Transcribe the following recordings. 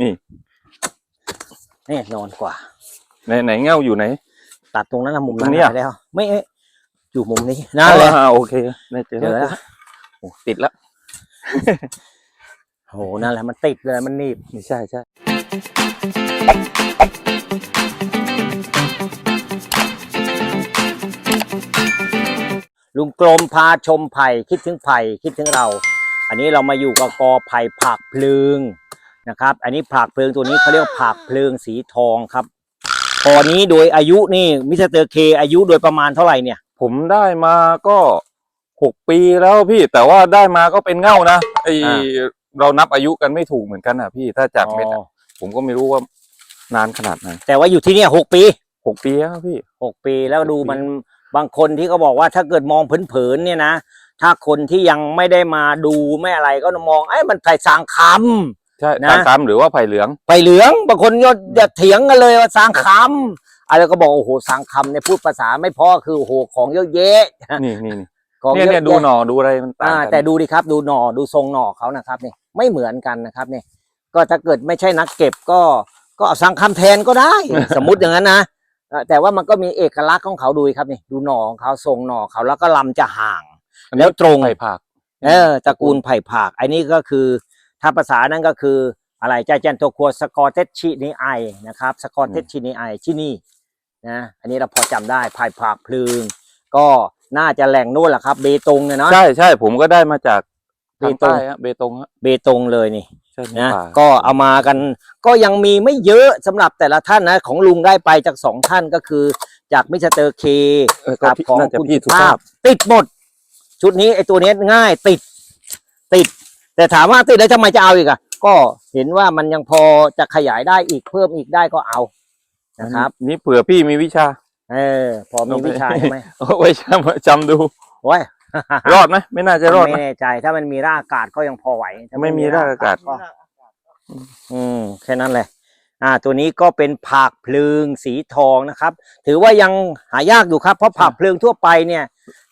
นี่นี่นอนกว่า ไหนไหนเง่าอยู่ไหน ตัดตรงนั้นนะมุมตรนั้งนเนี้ย ไปแล้ว ไม่เอ๊ะอยู่มุมนี้นั่นเลยอ่าโอเคได้เจอเจอแล้แล้ววโอ้ติดแล้ว โหนั่นแหละมันติดเลยมันหนีบ ไม่ใช่ใช่ลุงกลมพาชมไผ่คิดถึงไผ่คิดถึงเรา อันนี้เรามาอยู่กับกอไผ่ผักพลึง นะครับ อันนี้ผักพลึงตัวนี้เขาเรียกว่าผักพลึงสีทองครับตอนนี้โดยอายุนี่มิสเตอร์เคอายุโดยประมาณเท่าไหร่เนี่ย ผมได้มาก็หกปีแล้วพี่แต่ว่าได้มาก็เป็นเง่านะไออ่า เรานับอายุกันไม่ถูกเหมือนกันอะพี่ถ้าจากเม็ดอ๋อะอผมก็ไม่รู้ว่านานขนาดไหนแต่ว่าอยู่ที่เนี่ยหกปีหกปีแล้วพี่ หกปีแล้วดูหกปี มันบางคนที่เขาบอกว่าถ้าเกิดมองเผินๆเนี่ยนะ ถ้าคนที่ยังไม่ได้มาดูไม่อะไรก็มองไอ้ยมันใส่สางคำ ใช่นะตามตามหรือว่าไผ่เหลือง ไปเหลืองบางคนก็จะเถียงกันเลยว่าสางคำอะไรก็บอกโอ้โหสางคำเนี่ยพูดภาษาไม่พอคือโอ้โหของเยอะแยะนี่นี่นี่ของเนี่ยเยอะเนี่ยดูแยะหน่อดูอะไรมันต่างอ่ากันแต่ดูดิครับ ดูหน่อดูทรงหน่อเขานะครับนี่ไม่เหมือนกันนะครับนี่ก็ถ้าเกิดไม่ใช่นักเก็บก็ก็เอาสางคำแทนก็ได้ สมมุติอย่างนั้นนะเอ่อแต่ว่ามันก็มีเอกลักษณ์ของเขาดูครับนี่ดูหน่อของเขาทรงหน่อเขาแล้วก็ลำจะห่าง อันนี้แล้วตรง ไผ่ผัก เออตระกูลไผ่ผาก อันนี้ก็คือ ถ้าภาษานั้นก็คืออะไรใจแจนโตคัวสกอเตชินีไอนะครับสกอเตชินีไอที่นี่นะอันนี้เราพอจำได้ไผ่ผากพลึงก็น่าจะแหล่งนู่นแหละครับ เบตงเนี่ยเนาะใช่ใช่ผมก็ได้มาจากเบทางตงใต้ฮะเบตงฮะเบตงเลยนี่ใช่นะป่าก็เอามากันก็ยังมีไม่เยอะสำหรับแต่ละท่านนะ ของลุงได้ไปจากสองท่านก็คือจากมิสเตอร์เคเออก็กับพี่ของน่าจะคุณพี่สุสุภาภาพพติดหมด ชุดนี้ไอ้ตัวเนี้ยง่ายติด ติด แต่ถามว่าติดแล้วทำไมจะเอาอีกอะ ก็เห็นว่ามันยังพอจะขยายได้อีกเพิ่มอีกได้ก็เอานะครับ นี่เผื่อพี่มีวิชา เออ พอมีวิชาใช่ไหมเอาไว้จำจำดูโอ้ยรอดไหมไม่น่าจะรอดไม่นะแน่ใจ ถ้ามันมีรากอากาศก็ยังพอไหวถ้ไม่มีรากอากาศก็อืมแค่นั้นแหละ อ่า ตัวนี้ก็เป็นผักพลึงสีทองนะครับ ถือว่ายังหายากอยู่ครับ เพราะผักพลึงทั่วไปเนี่ย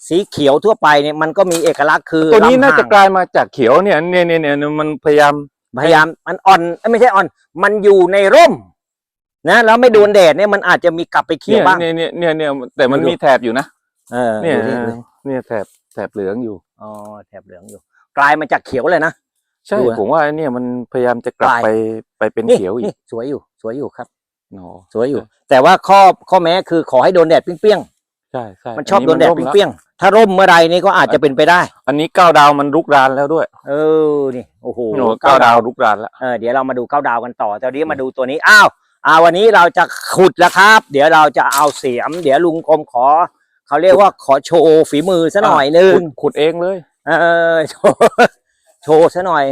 สีเขียวทั่วไปเนี่ยมันก็มีเอกลักษณ์คือตัวนี้ลำน่าจะห่งกลายมาจากเขียวเนี่ยเนี่ยเนี่ยเนี่ยมันพยายามพยายามมันอ่อนเอ้ยไม่ใช่อ่อน มันอยู่ในร่ม นะแล้วไม่โดนแดดเนี่ยมันอาจจะมีกลับไปเขียเนี่วยบ้างเนี่ยเนี่ยเนี่ยเนี่ยแต่มันดูมีแถบอยู่นะเออเนี่ยดูดิดูดิเนี่ยแถบแถบเหลืองอยู่อ๋อแถบเหลืองอยู่ กลายมาจากเขียวเลยนะใช่ดูนะผมว่าไอ้เนี่ยมันพยายามจะกลับกลายไปไปเป็นนี่เขียวอีนี่กสวยอยู่ สวยอยู่ครับเนาะสวยอยู่ แต่ว่าข้อข้อแม้คือขอให้โดนแดดเปรี้ยง ใช่ใช่ๆมันชอบโดนแดดร่มล้วเปรี้ยงๆถ้าร่มเมื่อใดนี่ก็อาจจะเป็นไปได้ อันนี้เก้าดาวมันรุกรานแล้วด้วย เออนี่โอ้โหโอ้โหเก้าดาวรุกรานแล้วเออเดี๋ยวเรามาดูเก้าดาวกันต่อตอนนี้มาดูตัวนี้อ้าวอ่าวันนี้เราจะขุดแล้วครับ เดี๋ยวเราจะเอาเสียม เดี๋ยวลุงกรมขอ เขาเรียกว่าขอโชว์ฝีมือซะหน่อยนึงขุดขุดเองเลย เออโชว์โชว์ซะหน่อย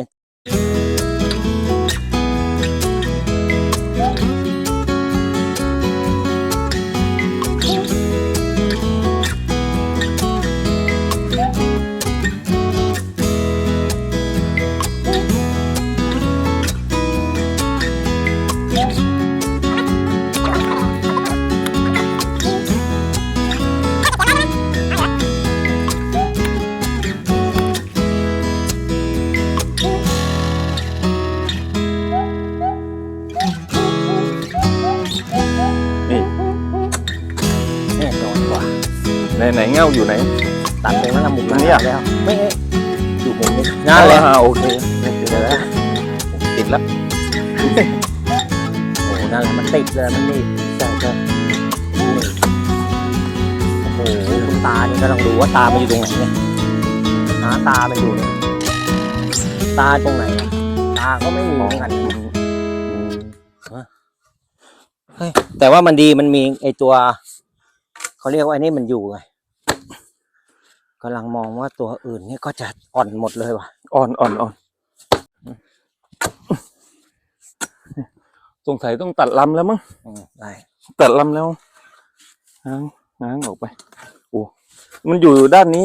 เง่าอยู่ไหนตัดตรงนั้นนะมุมนั้นเนี่ยแล้วไม่เอ๊ะอยู่มุมนี้นั่นแหละอ่าโอเคเดี๋ยวนะติดแล้วโอ้โหนั่นแหละมันติดเลยมันนี่ใช่ใช่โอ้โหคุณตานี่ก็ต้องดูว่าตามันอยู่ตรงไหนเนี่ยหาตาไปดูเนี่ยตาตรงไหนอะตาก็ไม่มีเหมือนกันเฮ้ยแต่ว่ามันดีมันมีไอตัวเขาเรียกว่าไอ้นี่มันอยู่ไงกำลังมองว่าตัวอื่นนี่ก็จะอ่อนหมดเลยว่ะ อ่อนอ่อนอ่อนสงสัยต้องตัดลำแล้วมั้งอืมได้ตัดลำแล้วง้างง้างออกไป โอ้ มันอยู่ด้านนี้